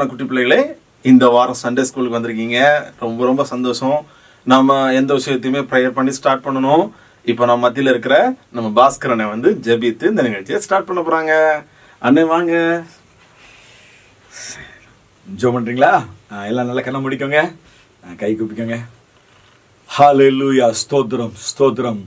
அன்பான குட்டி பிள்ளைகளே இந்த வாரம் சண்டே ஸ்கூலுக்கு வந்திருக்கீங்க. ரொம்ப ரொம்ப சந்தோஷம். நம்ம எந்த விஷயத்தையுமே ப்ரேயர் பண்ணி ஸ்டார்ட் பண்ணணும். இப்போ நம்ம மத்தியில் இருக்கிற நம்ம பாஸ்கரனை வந்து ஜெபித்து இந்த நிகழ்ச்சியை ஸ்டார்ட் பண்ண போகிறாங்க அண்ணே வாங்க. ஜோ பண்ணுறீங்களா எல்லாம் நல்லா கண்ண முடிக்கோங்க. கை கூப்பிக்கோங்க. ஹாலெல்லூயா ஸ்தோத்திரம் ஸ்தோத்திரம்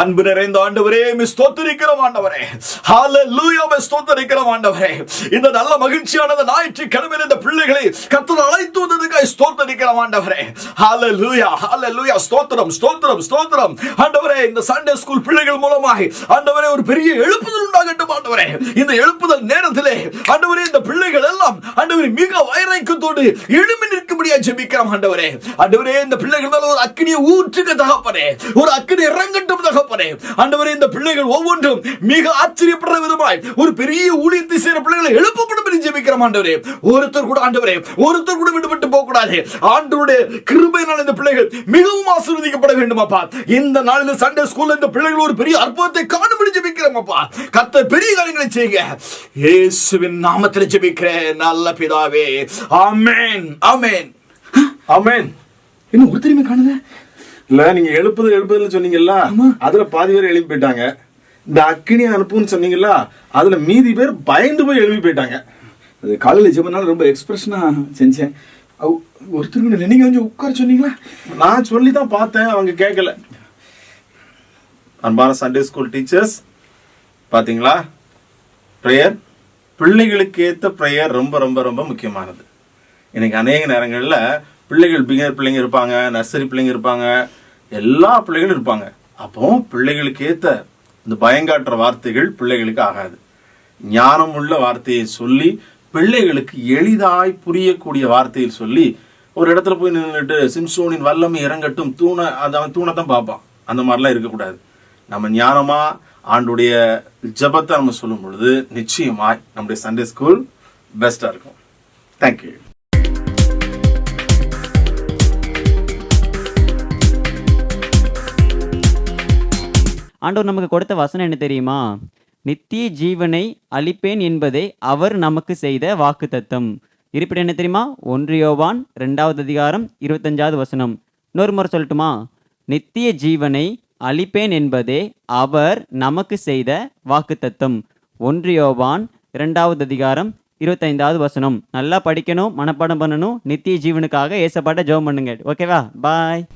அன்பு நிறைந்த ஆண்டவரே மே ஸ்தோத்திரிக்கிறோம் ஆண்டவரே. ஹாலெல்லூயா மே ஸ்தோத்திரிக்கிறோம் ஆண்டவரே. இந்த நல்ல மகிழ்ச்சியானது ஞாயிற்றுக்கிழமையில் இந்த பிள்ளைகளை கர்த்தர் அழைத்து வந்ததுக்காய் ஸ்தோத்திரிக்கிறோம் ஆண்டவரே. ஹாலெல்லூயா ஹாலெல்லூயா ஸ்தோத்திரம் ஸ்தோத்திரம் ஸ்தோத்திரம். ஆண்டவரே இந்த சண்டே ஸ்கூல் பிள்ளைகள் மூலமாக ஆண்டவரே ஒரு பெரிய எழுப்புதல் உண்டாகட்டும் ஆண்டவரே. இந்த எழுப்புதல் நேரத்திலே ஆண்டவரே இந்த பிள்ளைகள் எல்லாம் ஆண்டவரே மிக வைராக்கியத்தோடு எழுமி நிற்கும்படியா ஜெபிக்கிறோம் ஆண்டவரே. ஆண்டவரே இந்த பிள்ளைகள் மேல ஒரு அக்கினியை ஊற்றுக தகப்பனே ஒரு அக்கினி இறங்கட்டும் தகப்பனே ஆண்டவரே இந்த பிள்ளைகள் ஒவ்வொன்றும் மிக ஆச்சரியப்படுற விதமாய் ஒரு பெரிய ஊழியத்தை செய்யற பிள்ளைகளை எழுப்பப்படும் என்று ஜெபிக்கிறோம் ஆண்டவரே. ஒருத்தர் கூட ஆண்டவரே ஒருத்தர் கூட விடுபட்டு போக கூடாது ஆண்டவருடைய கிருபையினால் இந்த பிள்ளைகள் மிகவும் ஆசீர்வதிக்கப்பட வேண்டும் அப்பா இந்த நாளில் சண்டே ஸ்கூல்ல இந்த பிள்ளைகள் ஒரு பெரிய அற்புதத்தை காணும்படி ஜெபிக்கிறோம் அப்பா. கர்த்தர் பெரிய காரியங்களை செய்யுங்க இயேசுவின் நாமத்தில் ஜெபிக்கிறேன் நல்ல பிதாவே. ஆமென். ஆமென். ஆமென். இன்னும் ஒருத்தருமே காணுங்க இல்ல நீங்க எழுப்புதல் எழுப்புதல் சொன்னீங்கல்ல அதுல பாதி பேர் எழுப்பி போயிட்டாங்க. இந்த அக்கினி அனுப்புன்னு சொன்னீங்கல்ல அதுல மீதி பேர் பயந்து போய் எழுப்பி போயிட்டாங்க. அது காலையில் ஜெபனால ரொம்ப எக்ஸ்பிரஷனா செஞ்சேன். ஒருத்தருக்கு நீங்க கொஞ்சம் உட்கார சொன்னீங்களா? நான் சொல்லி தான் பார்த்தேன் அவங்க கேட்கல அன்பான சண்டே ஸ்கூல் டீச்சர்ஸ் பாத்தீங்களா? ப்ரேயர் பிள்ளைகளுக்கு ஏத்த ப்ரேயர் ரொம்ப ரொம்ப ரொம்ப முக்கியமானது. இன்னைக்கு அநேக நேரங்கள்ல பிள்ளைகள் பிகினர் பிள்ளைங்க இருப்பாங்க நர்சரி பிள்ளைங்க இருப்பாங்க எல்லா பிள்ளைகளும் இருப்பாங்க. அப்போ பிள்ளைகளுக்கு ஏற்ற இந்த பயங்காட்டுற வார்த்தைகள் பிள்ளைகளுக்கு ஆகாது. ஞானம் உள்ள வார்த்தையை சொல்லி பிள்ளைகளுக்கு எளிதாய் புரியக்கூடிய வார்த்தையில் சொல்லி ஒரு இடத்துல போய் நின்றுட்டு சிம்சோனின் வல்லமை இறங்கட்டும் தூணை அது அவன் தூணை தான் பார்ப்பான். அந்த மாதிரிலாம் இருக்கக்கூடாது. நம்ம ஞானமாக ஆண்டுடைய ஜபத்தை நம்ம சொல்லும் பொழுது நிச்சயமாய் நம்முடைய சண்டே ஸ்கூல் பெஸ்ட்டாக இருக்கும். தேங்க்யூ ஆண்டவர் நமக்கு கொடுத்த வசனம் என்ன தெரியுமா? நித்திய ஜீவனை அளிப்பேன் என்பதே அவர் நமக்கு செய்த வாக்குத்தத்தம். இருப்பிடம் என்ன தெரியுமா? ஒன்றியோவான் ரெண்டாவது அதிகாரம் இருபத்தஞ்சாவது வசனம். இன்னொரு முறை சொல்லட்டுமா? நித்திய ஜீவனை அளிப்பேன் என்பதே அவர் நமக்கு செய்த வாக்குத்தத்தம். ஒன்றியோவான் இரண்டாவது அதிகாரம் இருபத்தைந்தாவது வசனம். நல்லா படிக்கணும் மனப்பாடம் பண்ணணும் நித்திய ஜீவனுக்காக ஏசப்பாட்ட ஜெபம் பண்ணுங்க. ஓகேவா? பாய்.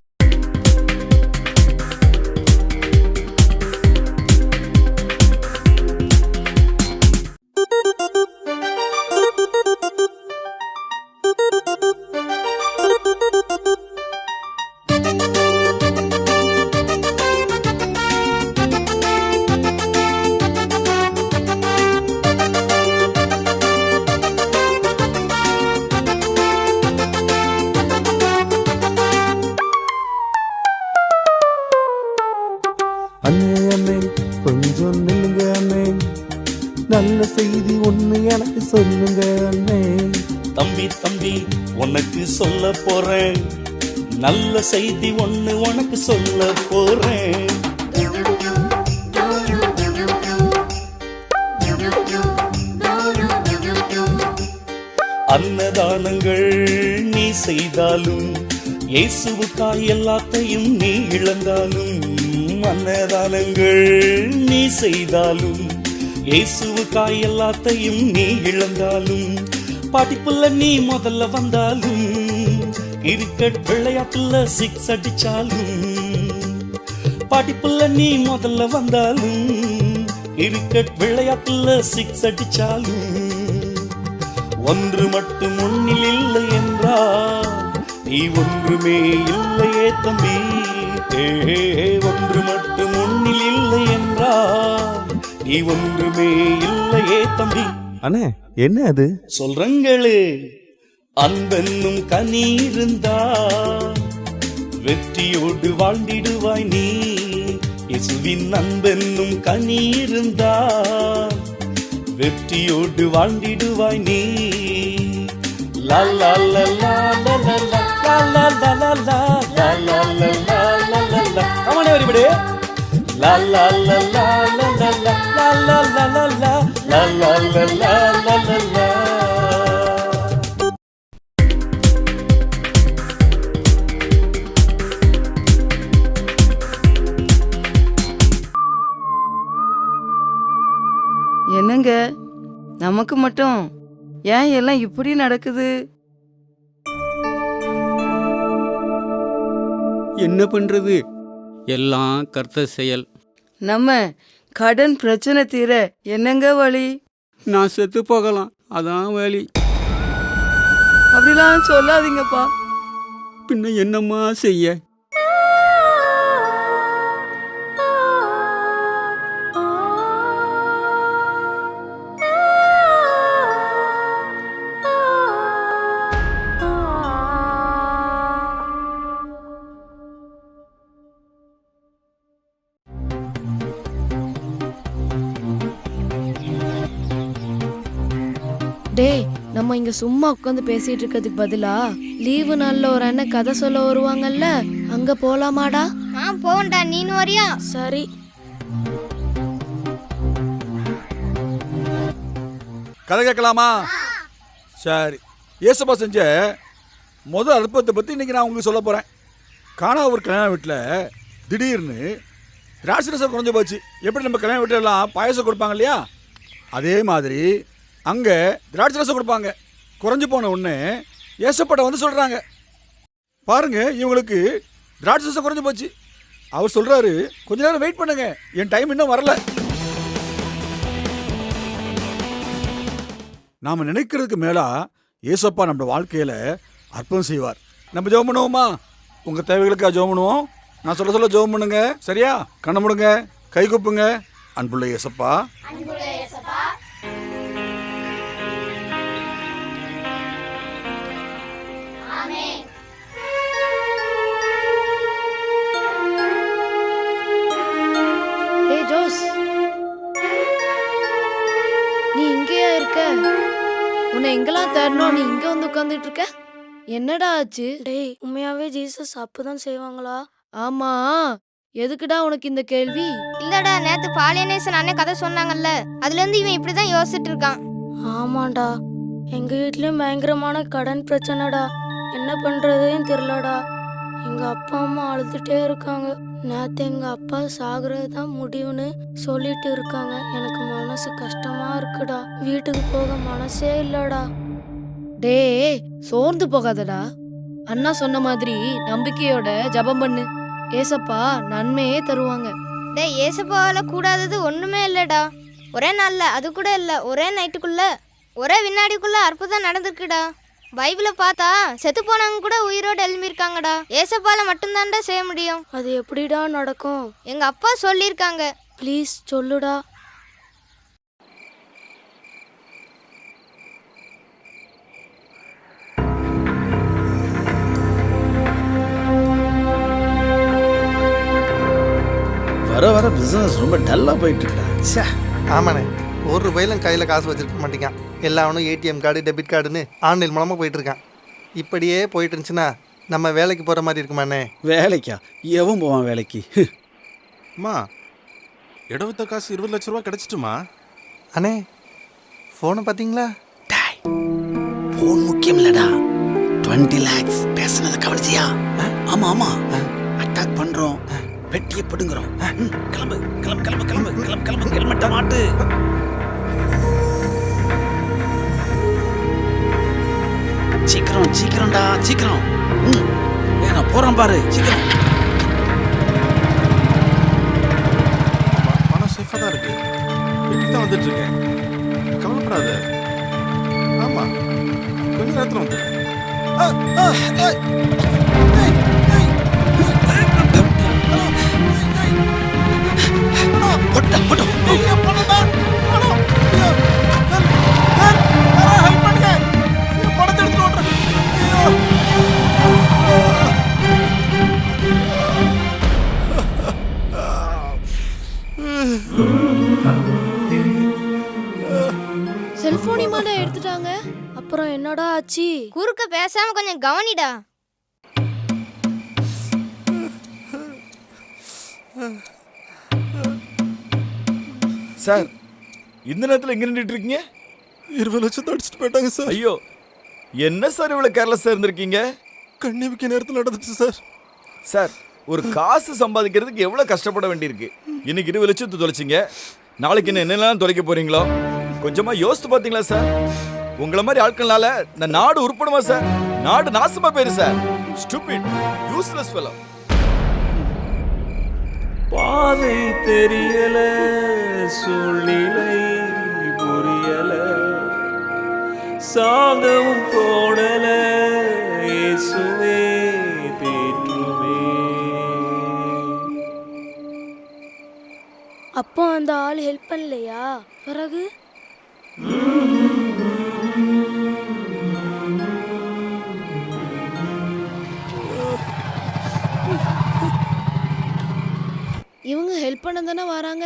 நல்ல செய்தி ஒண்ணு எனக்கு சொல்லுங்க அண்ணே. தம்பி தம்பி உனக்கு சொல்ல போறேன். நல்ல செய்தி ஒண்ணு உனக்கு சொல்ல போறேன். அன்னதானங்கள் நீ செய்தாலும் இயேசுவுக்காய் எல்லாத்தையும் நீ இழந்தாலும் அன்னதானங்கள் நீ செய்தாலும் இயேசுவுக்காய் எல்லாத்தையும் நீ இழந்தாலும் படிப்புல நீ முதல்ல வந்தாலும் கிரிக்கெட் விளையாட்டுல சிக்ஸ் அடிச்சாலும் படிப்புல நீ முதல்ல வந்தாலும் கிரிக்கெட் விளையாட்டுல சிக்ஸ் அடிச்சாலும் ஒன்று மட்டும் முன்னில் இல்லை என்றால் நீ ஒன்றுமே இல்லையே தம்பி. ஒன்று மட்டும் முன்னில் இல்லை என்றால் நீ ஒன்றுமே இல்லையே தம்பி அண்ணே என்ன அது சொல்றங்களே அன்பென்னும் கனி இருந்தா வெற்றியோடு வாழ்ந்திடுவாய் நீ இயேசுவின் அன்பென்னும் கனி இருந்தா வெற்றியோடு வாழ்ந்திடுவாய் நீ லா லா La la la la la la la la la la la la la la la la la la la என்னங்க நமக்கு மட்டும் ஏன் எல்லாம் இப்படி நடக்குது என்ன பண்றது எல்லாம் கர்த்தர் செயல். நம்ம கடன் பிரச்சனை தீர என்னங்க வழி? நான் செத்து போகலாம். அதான் வழி. அப்படிலாம் சொல்லாதீங்கப்பா. பின்ன என்னம்மா செய்ய? டேய் நம்ம இங்க சும்மா உட்காந்து பேசிட்டு இருக்கிறதுக்கு பதிலா லீவு நாள்ல ஒரு அண்ணன் கதை சொல்ல வருவாங்கல்ல அங்க போலாமாடா? ஆ போகண்டா நீனு வரியா? சரி. கதை கேட்கலாமா? சரி. ஏசப்பா செஞ்ச முதல் அற்புதத்தை பற்றி இன்னைக்கு நான் உங்களுக்கு சொல்ல போகிறேன் காணா ஒரு கல்யாண வீட்டில் திடீர்னு திராட்சரசம் குறைஞ்சு போச்சு. எப்படி நம்ம கல்யாண வீட்டுல எல்லாம் பாயசம் கொடுப்பாங்க இல்லையா? அதே மாதிரி அங்கே திராட்சரசம் கொடுப்பாங்க. குறைஞ்சு போன உடனே ஏசப்பட்ட வந்து சொல்கிறாங்க பாருங்க இவங்களுக்கு திராட்சரசம் குறைஞ்சு போச்சு. அவர் சொல்கிறாரு கொஞ்ச நேரம் வெயிட் பண்ணுங்க. என் டைம் இன்னும் வரல. நாம் நினைக்கிறதுக்கு மேலாக ஏசப்பா நம்ம வாழ்க்கையில் அற்புதம் செய்வார். நம்ம ஜோம் பண்ணுவோமா? உங்கள் தேவைகளுக்காக ஜோம் பண்ணுவோம். நான் சொல்ல சொல்ல ஜோம் பண்ணுங்க. சரியா? கண்ணை முடுங்க. கை கூப்புங்க. அன்புள்ள ஏசப்பா. உன்னை எங்கெல்லாம் தேடணும்? நீ இங்க வந்து உட்காந்துட்டு இருக்க? என்னடா ஆச்சு? டேய் உண்மையாவே ஜீசஸ் அப்பதான் செய்வாங்களா? ஆமா. எதுக்குடா உனக்கு இந்த கேள்வி? இல்லடா நேத்து பாலியநேசன் அண்ணன் கதை சொன்னாங்கல்ல அதுல இருந்து இவன் இப்படிதான் யோசிச்சுட்டு இருக்கான். ஆமாண்டா. எங்க வீட்லயும் பயங்கரமான கடன் பிரச்சனைடா. என்ன பண்றதுன்னு தெரியலடா. எங்க அப்பா அம்மா அழுதுட்டே இருக்காங்க. நேத்து எங்க அப்பா சாகுறது தான் முடிவுன்னு சொல்லிட்டு இருக்காங்க. எனக்கு மனசு கஷ்டமா இருக்குடா வீட்டுக்கு போக மனசே இல்லடா. டேய் சோர்ந்து போகாதடா. அண்ணா சொன்ன மாதிரி நம்பிக்கையோட ஜெபம் பண்ணு. ஏசப்பா நன்மையே தருவாங்க. டேய் ஏசப்பாவால கூடாதது ஒண்ணுமே இல்லடா. ஒரே நாள்ல அது கூட இல்ல. ஒரே நைட்டுக்குள்ள ஒரே வினாடிக்குள்ள அற்புதம் நடந்திருக்குடா. பைபிள பார்த்தா செத்து போனவங்க கூட உயிரோட எழும்பியிருக்காங்கடா. ஏசப்பால மட்டும்தான்டா செய்ய முடியும். அது எப்படிடா நடக்கும்? எங்க அப்பா சொல்லியிருக்காங்க. ப்ளீஸ் சொல்லுடா. வர வர பிஸ்னஸ் ரொம்ப டல்லாக போயிட்டு இருக்கா ச்சே ஆமாண்ணே. ஒரு ரூபாயிலும் கையில் காசு வச்சிருக்க மாட்டேங்கான். எல்லாவனும் ஏடிஎம் கார்டு டெபிட் கார்டுன்னு ஆன்லைன் மூலமாக போயிட்டு இருக்கான் இப்படியே போயிட்டு இருந்துச்சுன்னா நம்ம வேலைக்கு போகிற மாதிரி இருக்குமாண்ணே? வேலைக்கா? எவன் போவான் வேலைக்கு? அம்மா. இடவித்த காசு இருபது லட்ச ரூபா கிடைச்சிட்டுமா? அண்ணே ஃபோனை பார்த்தீங்களா? போன் முக்கியம் இல்லடா. டுவெண்ட்டி லேக்ஸ் பேசுனதை கவனிச்சியா? ஆமா ஆமா. அட்டாக் பண்றோம். வெட்டியை பிடுங்குறோம். ம், கிளம்பு கிளம்பு கிளம்பு கிளம்பு கிளம்பு கிளம்பு ஹெல்மெட்டை மாட்டு. சீக்கிரம் சீக்கிரம்டா சீக்கிரம். ம், ஏன்னா போகிறோம் பாரு சீக்கிரம். பணம் சேஃபாக தான் இருக்கு. வெட்டி தான் வந்துட்டு இருக்கேன். கவலைப்படாத. ஆமாம் கொஞ்ச நேரத்தில் வந்து செல்போனிமாடா எடுத்துட்டாங்க. அப்புறம் என்னடா ஆச்சு? குறுக்க பேசாம கொஞ்சம் கவனிடா. சார் இந்த நேரத்தில் எங்க நின்றுட்டு இருக்கீங்க இருபது லட்சத்தை அடிச்சுட்டு போயிட்டாங்க சார். ஐயோ என்ன சார் இவ்வளவு கேர்லெஸ்ஸா இருந்திருக்கீங்க? கண்ணிமிக்க நேரத்தில் நடந்துச்சு சார். சார் ஒரு காசு சம்பாதிக்கிறதுக்கு எவ்வளவு கஷ்டப்பட வேண்டியிருக்கு? இன்னைக்கு இருபது லட்சத்து தொலைச்சிங்க. நாளைக்கு என்ன என்னெல்லாம் தொலைக்க போறீங்களோ? கொஞ்சமா யோசித்து பாத்தீங்களா சார்? உங்களை மாதிரி ஆட்கள்னால இந்த நாடு உருப்படுமா சார்? நாடு நாசமா போயிரு சார். ஸ்டூபிட் யூஸ்லெஸ் ஃபெலோ பாதை தெரியல சூழ்நிலை புரியல. சாகவும் தோணல இயேசுவே தேற்றுமே. அப்போ அந்த ஆள் ஹெல்ப் பண்ணலையா? பிறகு? இவங்க ஹெல்ப் பண்ண தானே வராங்க.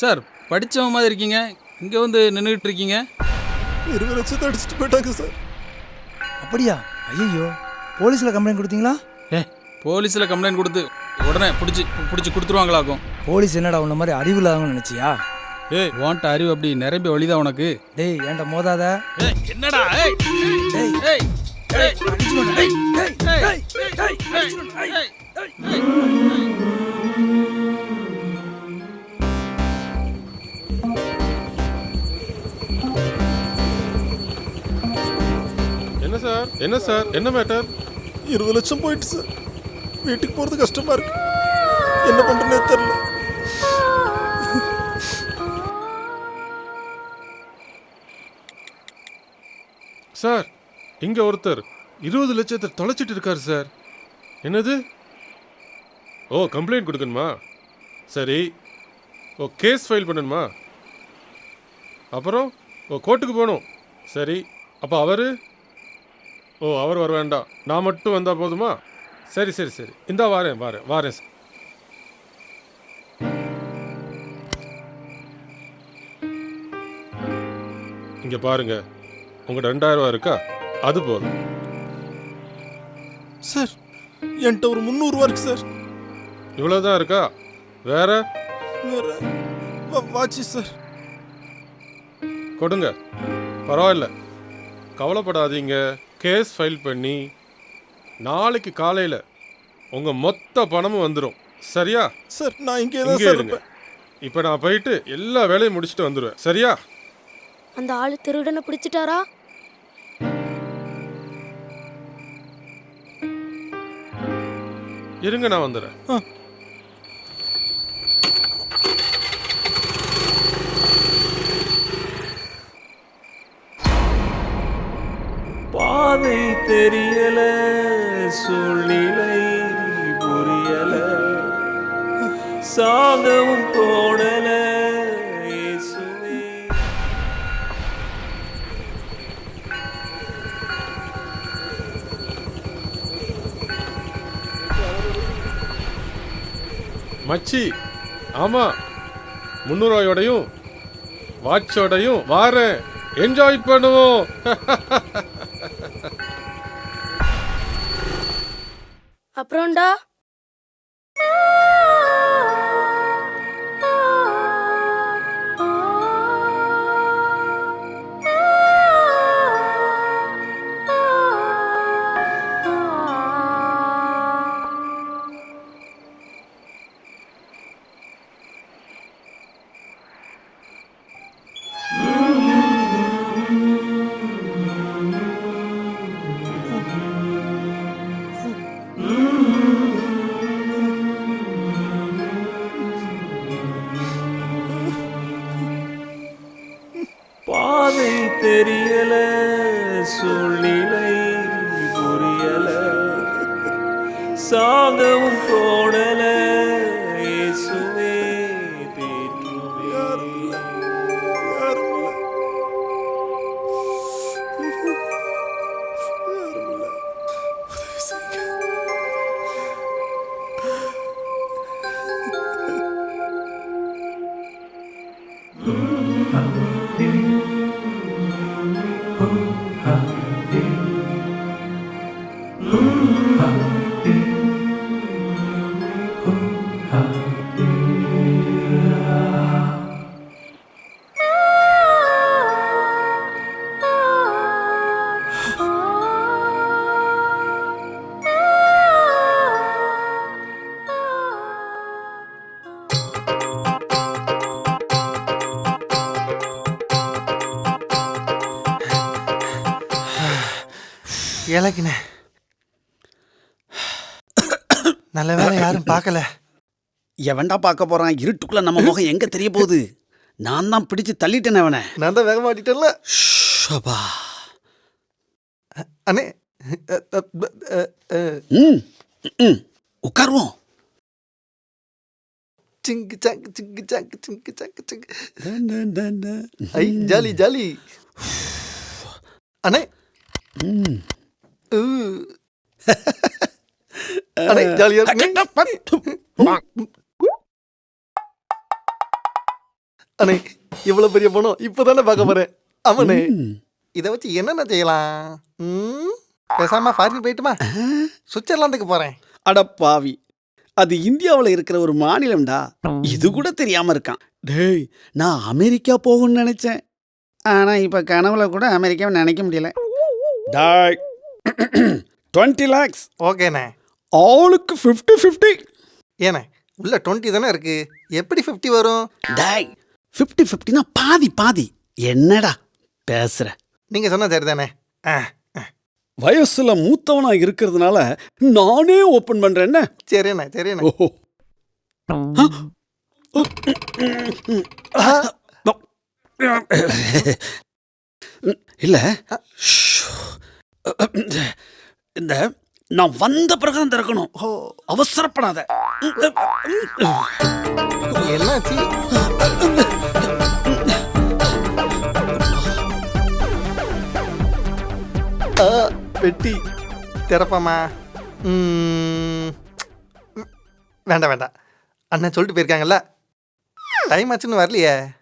சார் படிச்சவன் மாதிரி இருக்கீங்க. இங்க வந்து நின்றுட்டு இருக்கீங்க. இருபது லட்சத்தை அடிச்சுட்டு போயிட்டாங்க சார் அப்படியா? ஐயோ போலீஸ்ல கம்ப்ளைண்ட் கொடுத்தீங்களா? ஏ போலீஸ்ல கம்ப்ளைண்ட் கொடுத்து உடனே பிடிச்சி பிடிச்சி கொடுத்துருவாங்களாக்கும். போலீஸ் என்னடா உன்ன மாதிரி அறிவு இல்லாதவங்க நினைச்சியா? ஏய் வாண்ட அறிவு அப்படி நிரம்பி வழிதான் உனக்கு? டேய் ஏன்டா மோதாத? ஏய் என்னடா? ஏய் டேய் ஏய் ஏய் டேய், ஏய், டேய், டேய், ஏய், அடிச்சுடுவேன். ஏய், ஏய். என்ன சார்? என்ன சார்? என்ன மேட்டர் இருபது லட்சம் போயிட்டு சார். வீட்டுக்கு போகிறது கஷ்டமா இருக்கு. என்ன பண்ணுறேன்னே தெரியல. சார் இங்க ஒருத்தர் இருபது லட்சத்தை தொலைச்சிட்டு இருக்காரு சார். என்னது? ஓ கம்ப்ளைண்ட் கொடுக்கணுமா? சரி. ஓ கேஸ் ஃபைல் பண்ணணுமா? அப்புறம் ஓ கோர்ட்டுக்கு போகணும். சரி. அப்போ அவர்? ஓ அவர் வர வேண்டாம். நான் மட்டும் வந்தால் போதுமா? சரி சரி சரி. இந்தா வாரேன் வாரேன் வாரேன் சார் இங்கே பாருங்க. உங்கள்கிட்ட ரெண்டாயிரம் ரூபா இருக்கா? அது போதும். சார் என்கிட்ட ஒரு முந்நூறுவா இருக்கு சார். இவ்வளோதான் இருக்கா? வேற? வாட்சி சார் கொடுங்க. பரவாயில்ல. கவலைப்படாதீங்க. கேஸ் ஃபைல் பண்ணி நாளைக்கு காலையில் உங்கள் மொத்த பணமும் வந்துடும் சரியா? சார் நான் இங்கே தான் இருங்க. இப்போ நான் போயிட்டு எல்லா வேலையும் முடிச்சுட்டு வந்துடுவேன் சரியா? அந்த ஆள் திருடனை பிடிச்சிட்டாரா? இருங்க நான் வந்துடுறேன் மச்சி ஆமாம் முந்நூறுவாயோடையும் வாட்சோடையும் வாரேன். என்ஜாய் பண்ணுவோம். பார்க்கல. எவன்டா பார்க்க போறான்? இருட்டுக்குள்ள நம்ம முகம் எங்க தெரிய போகுது? நான் தான் பிடிச்சு தள்ளிட்டேன் அவனை. நான் தான் வேக மாட்டிட்டேன்ல ஷபா. அண்ணே ம். உட்காருவோம். சிங்கு சங்கு சிங்கு சங்கு சிங்கு சங்கு சிங்கு. ஐ ஜாலி ஜாலி. அண்ணே. ம். அண்ணே ஜாலியா இருக்குங்க அண்ணே இவ்வளவு பெரிய பணம் இப்பதானே பார்க்க போறேன். ம். இதை வச்சு என்னென்ன செய்யலாம்? ம், பேசாம ஃபாரின் போயிட்டுமா? சுவிட்சர்லாந்துக்கு போறேன். அட பாவி. அது இந்தியாவில் இருக்கிற ஒரு மாநிலம்டா. இது கூட தெரியாம இருக்கான். டேய் நான் அமெரிக்கா போகணும்னு நினைச்சேன். ஆனா இப்ப கனவுல கூட அமெரிக்காவை நினைக்க முடியல. டாய். டுவெண்ட்டி லேக்ஸ் ஓகேண்ணே. ஆளுக்கு ஃபிஃப்டி ஃபிஃப்டி ஏண்ணே உள்ள டுவெண்ட்டி தானே இருக்கு. எப்படி ஃபிஃப்டி வரும்? டாய் ஃபிஃப்டி ஃபிஃப்டினா பாதி பாதி. என்னடா பேசுற? நீங்க சொன்னா சரி தானே ஆ. வயசுல மூத்தவனா இருக்கிறதுனால நானே ஓபன் பண்றேன்னு சரிண்ணே சரிண்ணே. ஓஹோ. இல்ல. ஷோ. இந்த நான் வந்த பிறகுதான் திறக்கணும். ஓ. அவசரப்படாத. என்னாச்சு ஆ, பெட்டி திறப்பாமா வேண்டாம் வேண்டாம். அண்ணன் சொல்லிட்டு போயிருக்காங்கல்ல. டைம் ஆச்சுன்னு வரலையே.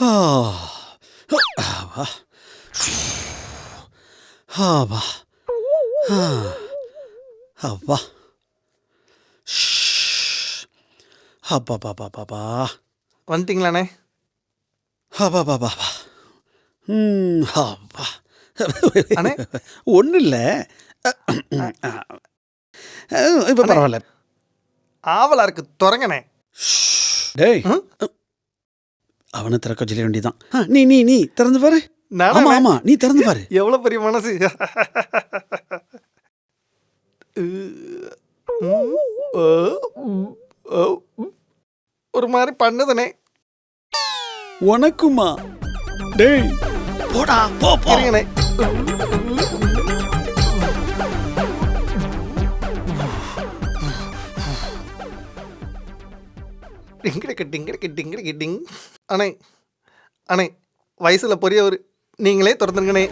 ஆவா ஆவா அப்பா அப்பா பாப்பா பாப்பா வந்துட்டீங்களாண்ணே அப்பா பாப்பா ம் அப்பா அண்ணே. ஒன்றும் இல்லை இப்போ பரவாயில்ல. ஆவலா இருக்கு துறங்கண்ணே டேய்? அவனை திறக்க சொல்ல வேண்டியதான் நீ நீ நீ திறந்து பாரு. ஆமா? ஆமா நீ திறந்து பாரு. எவ்வளவு பெரிய மனசு. ஒரு மாதிரி பண்ணுதுனே. உனக்குமா? டேய் போடா போ போ. இருங்கண்ணே. டிங்கிடக்கு டிங்கிடக்கு டிங்கிடக்கு டிங். அண்ணே அண்ணே வயசுல பெரியவர். நீங்களே திறந்துருங்கண்ணே.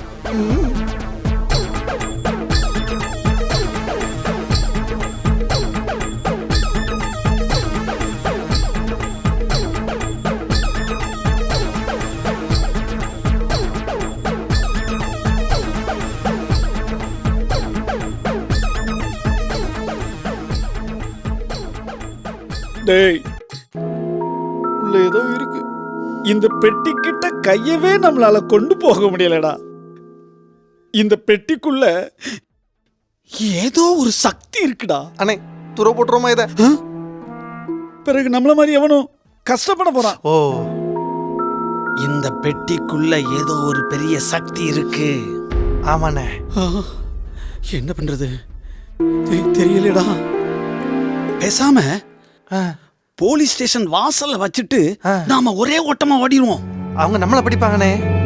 டேய் உள்ள ஏதோ இருக்கு. இந்த பெட்டி கிட்ட கையவே நம்மளால கொண்டு போக முடியலடா. இந்த பெட்டிக்குள்ள ஏதோ ஒரு சக்தி இருக்குடா. அண்ணே துற போட்டுருமா இதை? பிறகு நம்மள மாதிரி எவனும் கஷ்டப்பட போறான். ஓ இந்த பெட்டிக்குள்ள ஏதோ ஒரு பெரிய சக்தி இருக்கு. ஆமாண்ணே. என்ன பண்றது? தெரியலடா. பேசாம போலீஸ் ஸ்டேஷன் வாசல்ல வச்சுட்டு நாம ஒரே ஓட்டமா ஓடிடுவோம். அவங்க நம்மளை படிப்பாங்கண்ணே.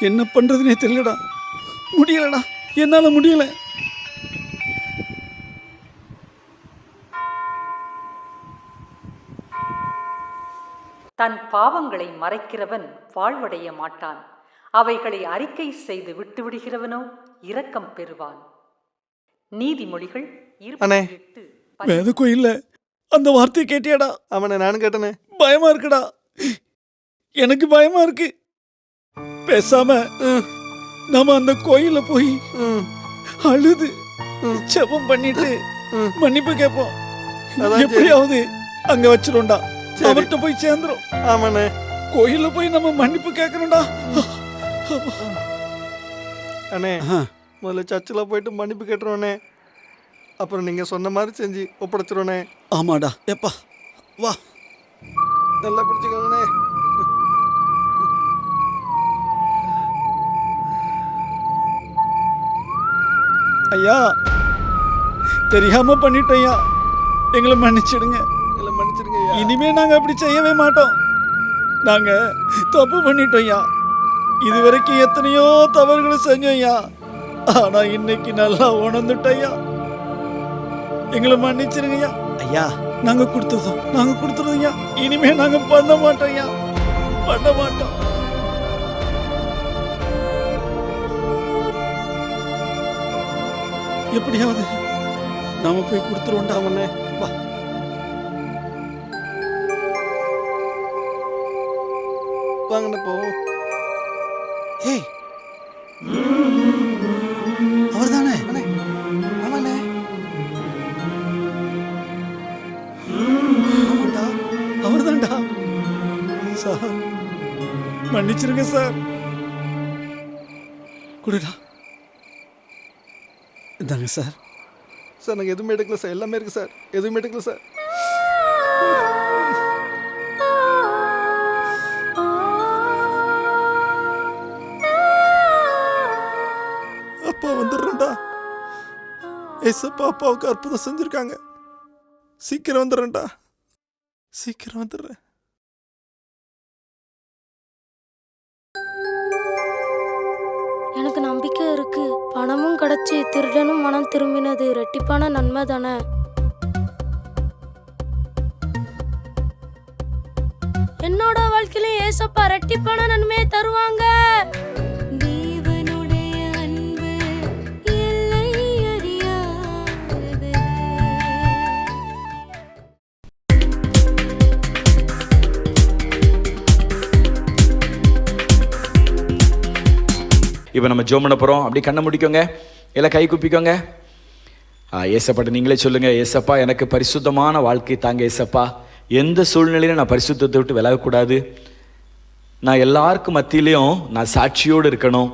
என்ன பண்றதுனே தெரியலடா. முடியலடா. என்னால முடியல. தன் பாவங்களை மறைக்கிறவன் வாழ்வடைய மாட்டான். அவைகளை அறிக்கை செய்து விட்டுவிடுகிறவனோ இரக்கம் பெறுவான். நீதிமொழிகள் அண்ணே. வேத கோயில்ல அந்த வார்த்தையை கேட்டியாடா. ஆமாண்ணே நானும் கேட்டேனே பயமா இருக்குடா. எனக்கு பயமா இருக்கு. பேசாம நாம அந்த கோயில போய் அழுது ஜெபம் பண்ணிட்டு மன்னிப்பு கேட்போம். அதான் சரி. எப்படியாவது அங்க வச்சிரும்டா சரி. அவர்கிட்ட போய் சேர்ந்துரும். ஆமாண்ணே. கோயில்ல போய் நம்ம மன்னிப்பு கேட்கணும்டா. அண்ணே. முதல்ல சர்ச்சில் போயிட்டு மன்னிப்பு கேட்டுருவோண்ணே அப்புறம் நீங்க சொன்ன மாதிரி செஞ்சு ஒப்படைச்சிருவோண்ணே ஆமாடா. எப்பா வா. நல்லா பிடிச்சிக்கோங்கண்ணே. ஐயா தெரியாம பண்ணிட்டோம் ஐயா. எங்களை மன்னிச்சிடுங்க. எங்களை மன்னிச்சிடுங்க ஐயா. இனிமே நாங்க அப்படி செய்யவே மாட்டோம். நாங்க தப்பு பண்ணிட்டோம் ஐயா. இதுவரைக்கும் எத்தனையோ தவறுகளை செஞ்சோம் ஐயா. ஆனா இன்னைக்கு நல்லா உணர்ந்துட்டோம் ஐயா எங்களை மன்னிச்சிருங்க ஐயா. நாங்க கொடுத்ததும் நாங்க கொடுத்துறோம் ஐயா இனிமே நாங்க பண்ண மாட்டோம் ஐயா பண்ண மாட்டோம். எப்படியாவது நாம போய் கொடுத்துருவோம்டா. ஆமாண்ணே. வா. வாங்கண்ணே போவோம். ஏய். மன்னிச்சிருங்க சார். குடுடா. இந்தாங்க சார். சார் நாங்கள் எதுவுமே எடுக்கல சார். எல்லாமே இருக்கு சார். எதுவுமே எடுக்கல சார். அப்பா வந்துடுறேன்டா. ஏசப்பா அப்பாவுக்கு அற்புதம் செஞ்சிருக்காங்க. சீக்கிரம் வந்துடுறேன்டா. சீக்கிரம் வந்துடுறேன். திரும்பினது ரெட்டிப்பான நன்மை தானே? என்னோட வாழ்க்கையில ஏசப்பா ரெட்டிப்பான நன்மையை தருவாங்க. தேவனுடைய அன்பு எல்லை அறியாதது. இப்போ நம்ம ஜோம் பண்ண போகிறோம் அப்படி கண்ணை முடிக்கோங்க. எல்லாம் கை குப்பிக்கோங்க. ஏசப்பாட்ட நீங்களே சொல்லுங்க. ஏசப்பா எனக்கு பரிசுத்தமான வாழ்க்கை தாங்க ஏசப்பா. எந்த சூழ்நிலையிலும் நான் பரிசுத்தத்தை விட்டு விலகக்கூடாது. நான் எல்லாருக்கும் மத்தியிலையும் நான் சாட்சியோடு இருக்கணும்.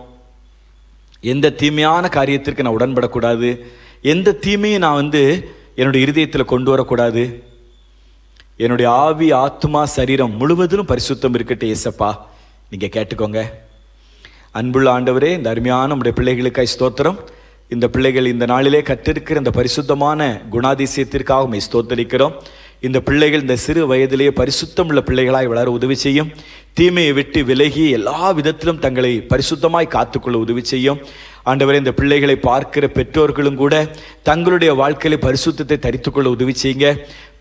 எந்த தீமையான காரியத்திற்கு நான் உடன்படக்கூடாது. எந்த தீமையும் நான் வந்து என்னுடைய இருதயத்தில் கொண்டு வரக்கூடாது. என்னுடைய ஆவி ஆத்மா சரீரம் முழுவதிலும் பரிசுத்தம் இருக்கட்டும் ஏசப்பா. நீங்கள் கேட்டுக்கோங்க. அன்புள்ள ஆண்டவரே இந்த அருமையான நம்முடைய பிள்ளைகளுக்காய் ஸ்தோத்திரம். இந்த பிள்ளைகள் இந்த நாளிலே கற்றிருக்கிற இந்த பரிசுத்தமான குணாதிசயத்திற்காக உம்மை ஸ்தோத்தரிக்கிறோம். இந்த பிள்ளைகள் இந்த சிறு வயதிலேயே பரிசுத்தம் உள்ள பிள்ளைகளாய் வளர உதவி செய்யும். தீமையை விட்டு விலகி எல்லா விதத்திலும் தங்களை பரிசுத்தமாய் காத்துக்கொள்ள உதவி செய்யும். ஆண்டவரே இந்த பிள்ளைகளை பார்க்கிற பெற்றோர்களும் கூட தங்களுடைய வாழ்க்கையில பரிசுத்தத்தை தரித்துக்கொள்ள உதவி செய்யுங்க.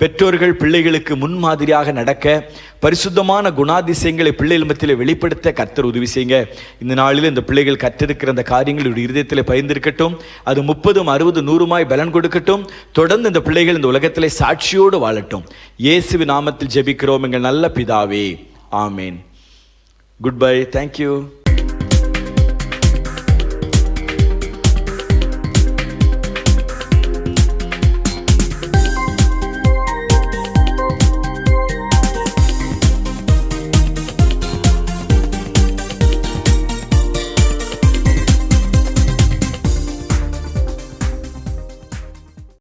பெற்றோர்கள் பிள்ளைகளுக்கு முன்மாதிரியாக நடக்க பரிசுத்தமான குணாதிசயங்களை பிள்ளைகள் மத்தியில் வெளிப்படுத்த கர்த்தர் உதவி செய்யுங்க. இந்த நாளில் இந்த பிள்ளைகள் கற்றிருக்கிற அந்த காரியங்களுடைய இருதயத்தில் பயந்திருக்கட்டும் அது முப்பதும் அறுபது நூறுமாய் பலன் கொடுக்கட்டும். தொடர்ந்து இந்த பிள்ளைகள் இந்த உலகத்திலே சாட்சியோடு வாழட்டும். இயேசுவி நாமத்தில் ஜெபிக்கிறோம் எங்கள் நல்ல பிதாவே. ஆமேன் குட் பை தேங்க்யூ